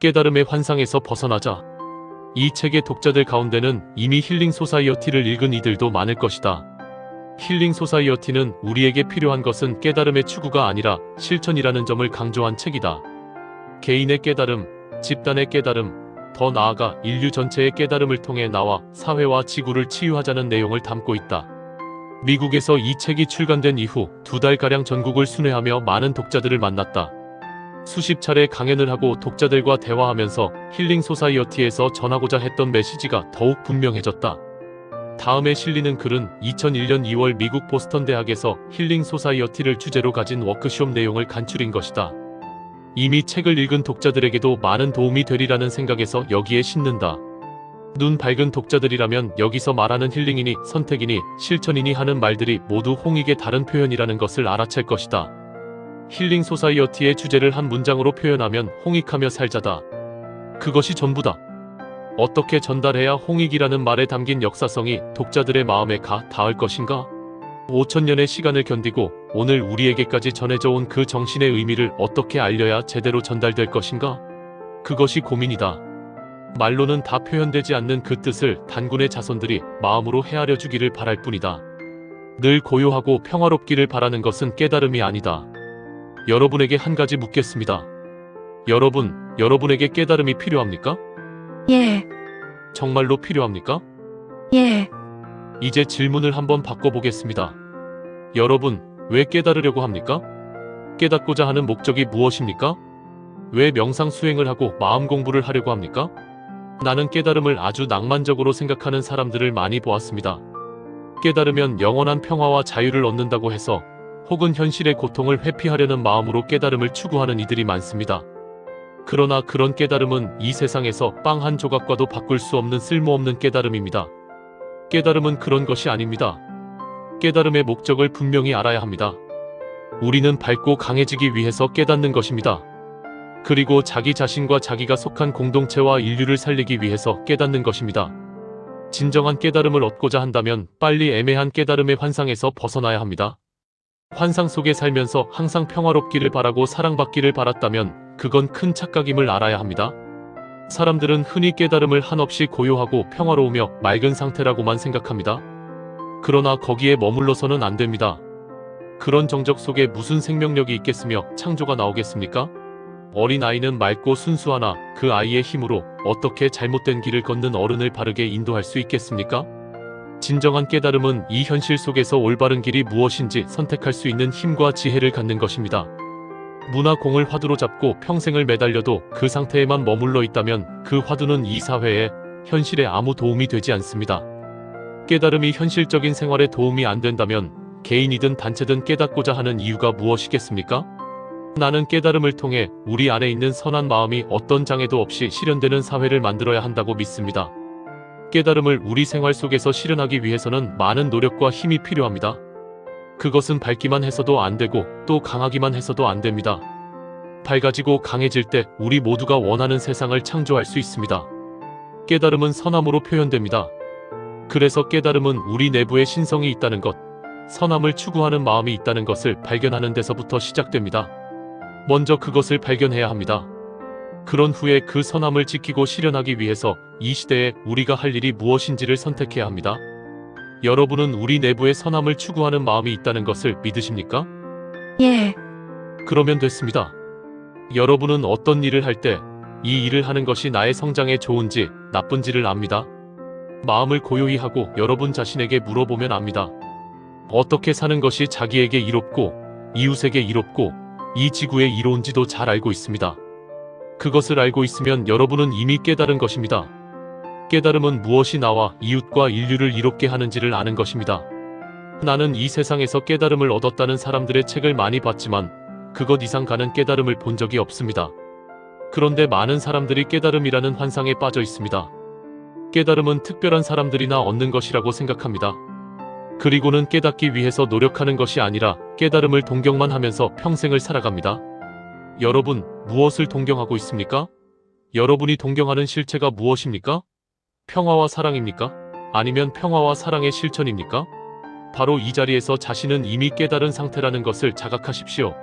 깨달음의 환상에서 벗어나자. 이 책의 독자들 가운데는 이미 힐링 소사이어티를 읽은 이들도 많을 것이다. 힐링 소사이어티는 우리에게 필요한 것은 깨달음의 추구가 아니라 실천이라는 점을 강조한 책이다. 개인의 깨달음, 집단의 깨달음, 더 나아가 인류 전체의 깨달음을 통해 나와 사회와 지구를 치유하자는 내용을 담고 있다. 미국에서 이 책이 출간된 이후 두 달가량 전국을 순회하며 많은 독자들을 만났다. 수십 차례 강연을 하고 독자들과 대화하면서 힐링 소사이어티에서 전하고자 했던 메시지가 더욱 분명해졌다. 다음에 실리는 글은 2001년 2월 미국 보스턴 대학에서 힐링 소사이어티를 주제로 가진 워크숍 내용을 간추린 것이다. 이미 책을 읽은 독자들에게도 많은 도움이 되리라는 생각에서 여기에 싣는다. 눈 밝은 독자들이라면 여기서 말하는 힐링이니 선택이니 실천이니 하는 말들이 모두 홍익의 다른 표현이라는 것을 알아챌 것이다. 힐링 소사이어티의 주제를 한 문장으로 표현하면 홍익하며 살자다. 그것이 전부다. 어떻게 전달해야 홍익이라는 말에 담긴 역사성이 독자들의 마음에 가 닿을 것인가? 5천년의 시간을 견디고 오늘 우리에게까지 전해져 온 그 정신의 의미를 어떻게 알려야 제대로 전달될 것인가? 그것이 고민이다. 말로는 다 표현되지 않는 그 뜻을 단군의 자손들이 마음으로 헤아려 주기를 바랄 뿐이다. 늘 고요하고 평화롭기를 바라는 것은 깨달음이 아니다. 여러분에게 한 가지 묻겠습니다. 여러분, 여러분에게 깨달음이 필요합니까? 예, 정말로 필요합니까? 예, 이제 질문을 한번 바꿔보겠습니다. 여러분, 왜 깨달으려고 합니까? 깨닫고자 하는 목적이 무엇입니까? 왜 명상 수행을 하고 마음 공부를 하려고 합니까? 나는 깨달음을 아주 낭만적으로 생각하는 사람들을 많이 보았습니다. 깨달으면 영원한 평화와 자유를 얻는다고 해서 혹은 현실의 고통을 회피하려는 마음으로 깨달음을 추구하는 이들이 많습니다. 그러나 그런 깨달음은 이 세상에서 빵 한 조각과도 바꿀 수 없는 쓸모없는 깨달음입니다. 깨달음은 그런 것이 아닙니다. 깨달음의 목적을 분명히 알아야 합니다. 우리는 밝고 강해지기 위해서 깨닫는 것입니다. 그리고 자기 자신과 자기가 속한 공동체와 인류를 살리기 위해서 깨닫는 것입니다. 진정한 깨달음을 얻고자 한다면 빨리 애매한 깨달음의 환상에서 벗어나야 합니다. 환상 속에 살면서 항상 평화롭기를 바라고 사랑받기를 바랐다면 그건 큰 착각임을 알아야 합니다. 사람들은 흔히 깨달음을 한없이 고요하고 평화로우며 맑은 상태라고만 생각합니다. 그러나 거기에 머물러서는 안 됩니다. 그런 정적 속에 무슨 생명력이 있겠으며 창조가 나오겠습니까? 어린 아이는 맑고 순수하나 그 아이의 힘으로 어떻게 잘못된 길을 걷는 어른을 바르게 인도할 수 있겠습니까? 진정한 깨달음은 이 현실 속에서 올바른 길이 무엇인지 선택할 수 있는 힘과 지혜를 갖는 것입니다. 문화 공을 화두로 잡고 평생을 매달려도 그 상태에만 머물러 있다면 그 화두는 이 사회에 현실에 아무 도움이 되지 않습니다. 깨달음이 현실적인 생활에 도움이 안 된다면 개인이든 단체든 깨닫고자 하는 이유가 무엇이겠습니까? 나는 깨달음을 통해 우리 안에 있는 선한 마음이 어떤 장애도 없이 실현되는 사회를 만들어야 한다고 믿습니다. 깨달음을 우리 생활 속에서 실현하기 위해서는 많은 노력과 힘이 필요합니다. 그것은 밝기만 해서도 안 되고 또 강하기만 해서도 안 됩니다. 밝아지고 강해질 때 우리 모두가 원하는 세상을 창조할 수 있습니다. 깨달음은 선함으로 표현됩니다. 그래서 깨달음은 우리 내부에 신성이 있다는 것, 선함을 추구하는 마음이 있다는 것을 발견하는 데서부터 시작됩니다. 먼저 그것을 발견해야 합니다. 그런 후에 그 선함을 지키고 실현하기 위해서 이 시대에 우리가 할 일이 무엇인지를 선택해야 합니다. 여러분은 우리 내부에 선함을 추구하는 마음이 있다는 것을 믿으십니까? 예, 그러면 됐습니다. 여러분은 어떤 일을 할 때 이 일을 하는 것이 나의 성장에 좋은지 나쁜지를 압니다. 마음을 고요히 하고 여러분 자신에게 물어보면 압니다. 어떻게 사는 것이 자기에게 이롭고 이웃에게 이롭고 이 지구에 이로운지도 잘 알고 있습니다. 그것을 알고 있으면 여러분은 이미 깨달은 것입니다. 깨달음은 무엇이 나와 이웃과 인류를 이롭게 하는지를 아는 것입니다. 나는 이 세상에서 깨달음을 얻었다는 사람들의 책을 많이 봤지만 그것 이상 가는 깨달음을 본 적이 없습니다. 그런데 많은 사람들이 깨달음이라는 환상에 빠져 있습니다. 깨달음은 특별한 사람들이나 얻는 것이라고 생각합니다. 그리고는 깨닫기 위해서 노력하는 것이 아니라 깨달음을 동경만 하면서 평생을 살아갑니다. 여러분, 무엇을 동경하고 있습니까? 여러분이 동경하는 실체가 무엇입니까? 평화와 사랑입니까? 아니면 평화와 사랑의 실천입니까? 바로 이 자리에서 자신은 이미 깨달은 상태라는 것을 자각하십시오.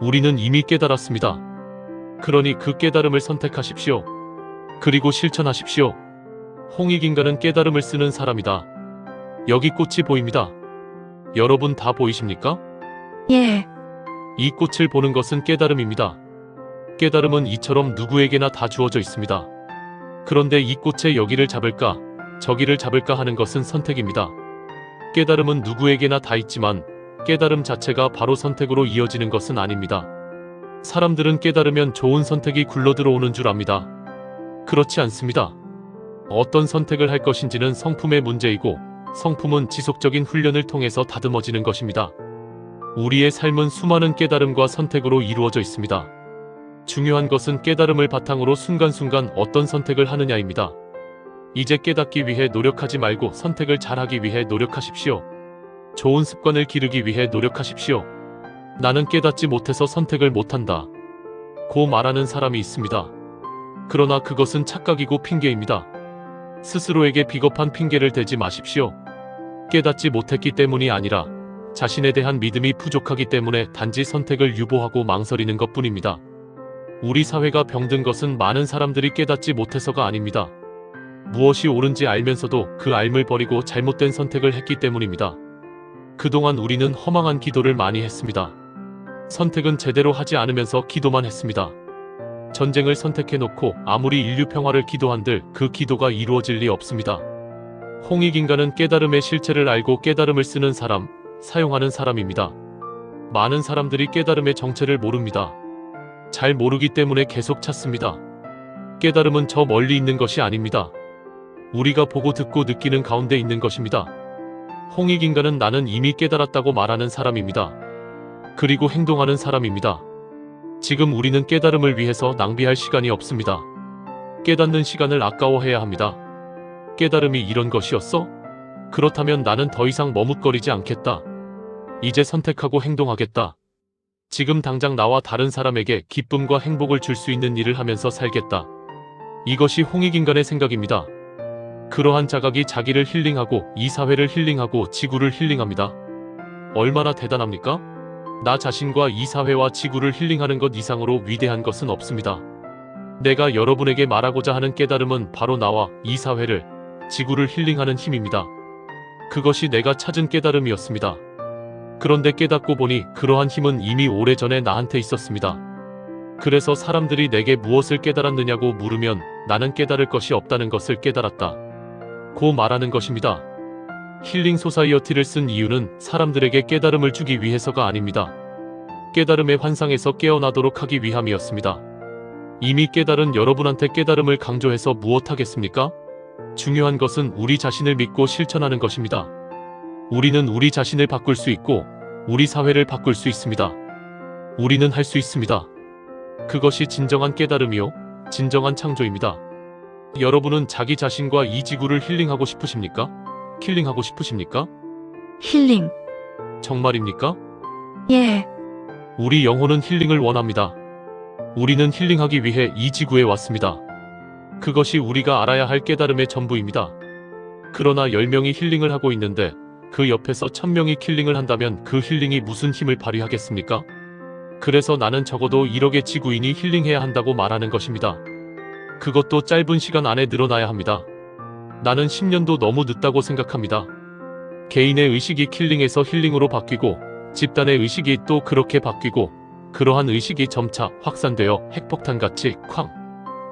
우리는 이미 깨달았습니다. 그러니 그 깨달음을 선택하십시오. 그리고 실천하십시오. 홍익인간은 깨달음을 쓰는 사람이다. 여기 꽃이 보입니다. 여러분 다 보이십니까? 예, 이 꽃을 보는 것은 깨달음입니다. 깨달음은 이처럼 누구에게나 다 주어져 있습니다. 그런데 이 꽃의 여기를 잡을까, 저기를 잡을까 하는 것은 선택입니다. 깨달음은 누구에게나 다 있지만 깨달음 자체가 바로 선택으로 이어지는 것은 아닙니다. 사람들은 깨달으면 좋은 선택이 굴러 들어오는 줄 압니다. 그렇지 않습니다. 어떤 선택을 할 것인지는 성품의 문제이고 성품은 지속적인 훈련을 통해서 다듬어지는 것입니다. 우리의 삶은 수많은 깨달음과 선택으로 이루어져 있습니다. 중요한 것은 깨달음을 바탕으로 순간순간 어떤 선택을 하느냐입니다. 이제 깨닫기 위해 노력하지 말고 선택을 잘하기 위해 노력하십시오. 좋은 습관을 기르기 위해 노력하십시오. 나는 깨닫지 못해서 선택을 못한다. 고 말하는 사람이 있습니다. 그러나 그것은 착각이고 핑계입니다. 스스로에게 비겁한 핑계를 대지 마십시오. 깨닫지 못했기 때문이 아니라 자신에 대한 믿음이 부족하기 때문에 단지 선택을 유보하고 망설이는 것 뿐입니다. 우리 사회가 병든 것은 많은 사람들이 깨닫지 못해서가 아닙니다. 무엇이 옳은지 알면서도 그 알을 버리고 잘못된 선택을 했기 때문입니다. 그동안 우리는 허망한 기도를 많이 했습니다. 선택은 제대로 하지 않으면서 기도만 했습니다. 전쟁을 선택해놓고 아무리 인류 평화를 기도한들 그 기도가 이루어질 리 없습니다. 홍익인간은 깨달음의 실체를 알고 깨달음을 쓰는 사람, 사용하는 사람입니다. 많은 사람들이 깨달음의 정체를 모릅니다. 잘 모르기 때문에 계속 찾습니다. 깨달음은 저 멀리 있는 것이 아닙니다. 우리가 보고 듣고 느끼는 가운데 있는 것입니다. 홍익인간은 나는 이미 깨달았다고 말하는 사람입니다. 그리고 행동하는 사람입니다. 지금 우리는 깨달음을 위해서 낭비할 시간이 없습니다. 깨닫는 시간을 아까워해야 합니다. 깨달음이 이런 것이었어? 그렇다면 나는 더 이상 머뭇거리지 않겠다. 이제 선택하고 행동하겠다. 지금 당장 나와 다른 사람에게 기쁨과 행복을 줄 수 있는 일을 하면서 살겠다. 이것이 홍익인간의 생각입니다. 그러한 자각이 자기를 힐링하고 이 사회를 힐링하고 지구를 힐링합니다. 얼마나 대단합니까? 나 자신과 이 사회와 지구를 힐링하는 것 이상으로 위대한 것은 없습니다. 내가 여러분에게 말하고자 하는 깨달음은 바로 나와 이 사회를, 지구를 힐링하는 힘입니다. 그것이 내가 찾은 깨달음이었습니다. 그런데 깨닫고 보니 그러한 힘은 이미 오래전에 나한테 있었습니다. 그래서 사람들이 내게 무엇을 깨달았느냐고 물으면 나는 깨달을 것이 없다는 것을 깨달았다. 고 말하는 것입니다. 힐링 소사이어티를 쓴 이유는 사람들에게 깨달음을 주기 위해서가 아닙니다. 깨달음의 환상에서 깨어나도록 하기 위함이었습니다. 이미 깨달은 여러분한테 깨달음을 강조해서 무엇하겠습니까? 중요한 것은 우리 자신을 믿고 실천하는 것입니다. 우리는 우리 자신을 바꿀 수 있고 우리 사회를 바꿀 수 있습니다. 우리는 할 수 있습니다. 그것이 진정한 깨달음이요, 진정한 창조입니다. 여러분은 자기 자신과 이 지구를 힐링하고 싶으십니까? 킬링하고 싶으십니까? 힐링, 정말입니까? 예, 우리 영혼은 힐링을 원합니다. 우리는 힐링하기 위해 이 지구에 왔습니다. 그것이 우리가 알아야 할 깨달음의 전부입니다. 그러나 10명이 힐링을 하고 있는데 그 옆에서 1000명이 킬링을 한다면 그 힐링이 무슨 힘을 발휘하겠습니까? 그래서 나는 적어도 1억의 지구인이 힐링해야 한다고 말하는 것입니다. 그것도 짧은 시간 안에 늘어나야 합니다. 나는 10년도 너무 늦다고 생각합니다. 개인의 의식이 킬링에서 힐링으로 바뀌고 집단의 의식이 또 그렇게 바뀌고 그러한 의식이 점차 확산되어 핵폭탄같이 쾅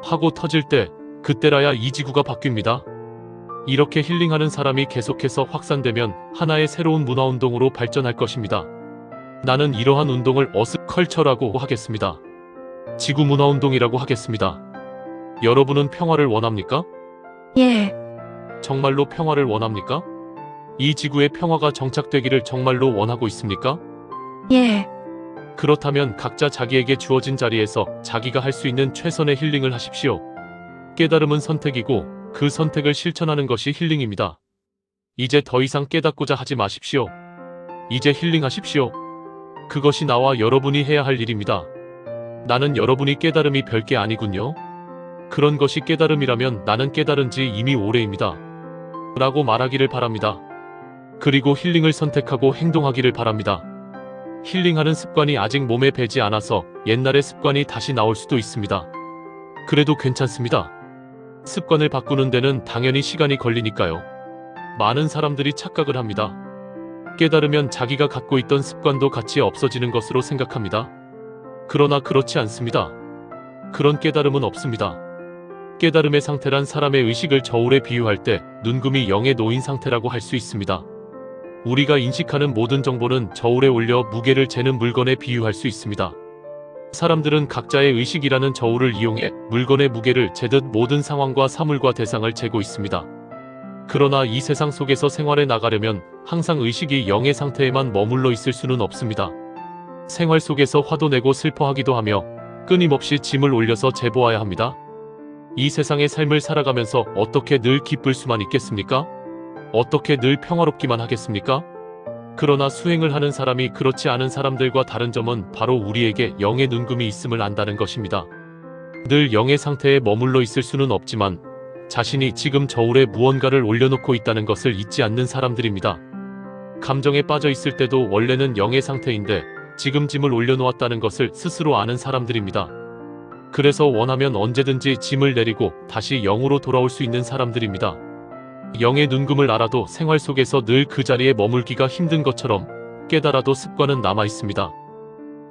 하고 터질 때 그때라야 이 지구가 바뀝니다. 이렇게 힐링하는 사람이 계속해서 확산되면 하나의 새로운 문화운동으로 발전할 것입니다. 나는 이러한 운동을 어스컬처라고 하겠습니다. 지구 문화운동이라고 하겠습니다. 여러분은 평화를 원합니까? 예, 정말로 평화를 원합니까? 이 지구의 평화가 정착되기를 정말로 원하고 있습니까? 예, 그렇다면 각자 자기에게 주어진 자리에서 자기가 할 수 있는 최선의 힐링을 하십시오. 깨달음은 선택이고 그 선택을 실천하는 것이 힐링입니다. 이제 더 이상 깨닫고자 하지 마십시오. 이제 힐링하십시오. 그것이 나와 여러분이 해야 할 일입니다. 나는 여러분이 깨달음이 별게 아니군요. 그런 것이 깨달음이라면 나는 깨달은 지 이미 오래입니다. 라고 말하기를 바랍니다. 그리고 힐링을 선택하고 행동하기를 바랍니다. 힐링하는 습관이 아직 몸에 배지 않아서 옛날의 습관이 다시 나올 수도 있습니다. 그래도 괜찮습니다. 습관을 바꾸는 데는 당연히 시간이 걸리니까요. 많은 사람들이 착각을 합니다. 깨달으면 자기가 갖고 있던 습관도 같이 없어지는 것으로 생각합니다. 그러나 그렇지 않습니다. 그런 깨달음은 없습니다. 깨달음의 상태란 사람의 의식을 저울에 비유할 때 눈금이 영에 놓인 상태라고 할 수 있습니다. 우리가 인식하는 모든 정보는 저울에 올려 무게를 재는 물건에 비유할 수 있습니다. 사람들은 각자의 의식이라는 저울을 이용해 물건의 무게를 재듯 모든 상황과 사물과 대상을 재고 있습니다. 그러나 이 세상 속에서 생활해 나가려면 항상 의식이 영의 상태에만 머물러 있을 수는 없습니다. 생활 속에서 화도 내고 슬퍼하기도 하며 끊임없이 짐을 올려서 재보아야 합니다. 이 세상의 삶을 살아가면서 어떻게 늘 기쁠 수만 있겠습니까? 어떻게 늘 평화롭기만 하겠습니까? 그러나 수행을 하는 사람이 그렇지 않은 사람들과 다른 점은 바로 우리에게 영의 눈금이 있음을 안다는 것입니다. 늘 영의 상태에 머물러 있을 수는 없지만 자신이 지금 저울에 무언가를 올려놓고 있다는 것을 잊지 않는 사람들입니다. 감정에 빠져 있을 때도 원래는 영의 상태인데 지금 짐을 올려놓았다는 것을 스스로 아는 사람들입니다. 그래서 원하면 언제든지 짐을 내리고 다시 영으로 돌아올 수 있는 사람들입니다. 영의 눈금을 알아도 생활 속에서 늘 그 자리에 머물기가 힘든 것처럼 깨달아도 습관은 남아 있습니다.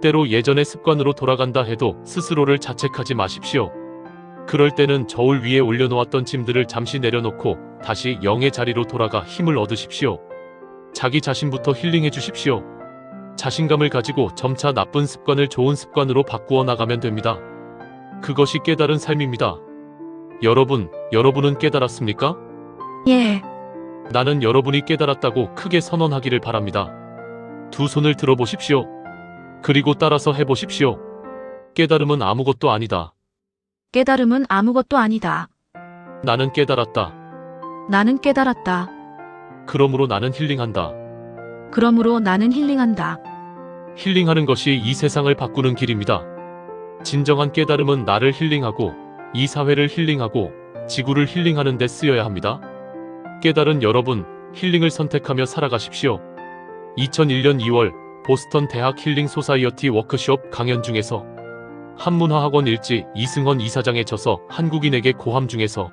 때로 예전의 습관으로 돌아간다 해도 스스로를 자책하지 마십시오. 그럴 때는 저울 위에 올려놓았던 짐들을 잠시 내려놓고 다시 영의 자리로 돌아가 힘을 얻으십시오. 자기 자신부터 힐링해 주십시오. 자신감을 가지고 점차 나쁜 습관을 좋은 습관으로 바꾸어 나가면 됩니다. 그것이 깨달은 삶입니다. 여러분, 여러분은 깨달았습니까? 예, 나는 여러분이 깨달았다고 크게 선언하기를 바랍니다. 두 손을 들어보십시오. 그리고 따라서 해보십시오. 깨달음은 아무것도 아니다. 깨달음은 아무것도 아니다. 나는 깨달았다. 나는 깨달았다. 그러므로 나는 힐링한다. 그러므로 나는 힐링한다. 힐링하는 것이 이 세상을 바꾸는 길입니다. 진정한 깨달음은 나를 힐링하고 이 사회를 힐링하고 지구를 힐링하는 데 쓰여야 합니다. 깨달은 여러분, 힐링을 선택하며 살아가십시오. 2001년 2월 보스턴 대학 힐링 소사이어티 워크숍 강연 중에서 한문화학원 일지 이승헌 이사장의 저서 한국인에게 고함 중에서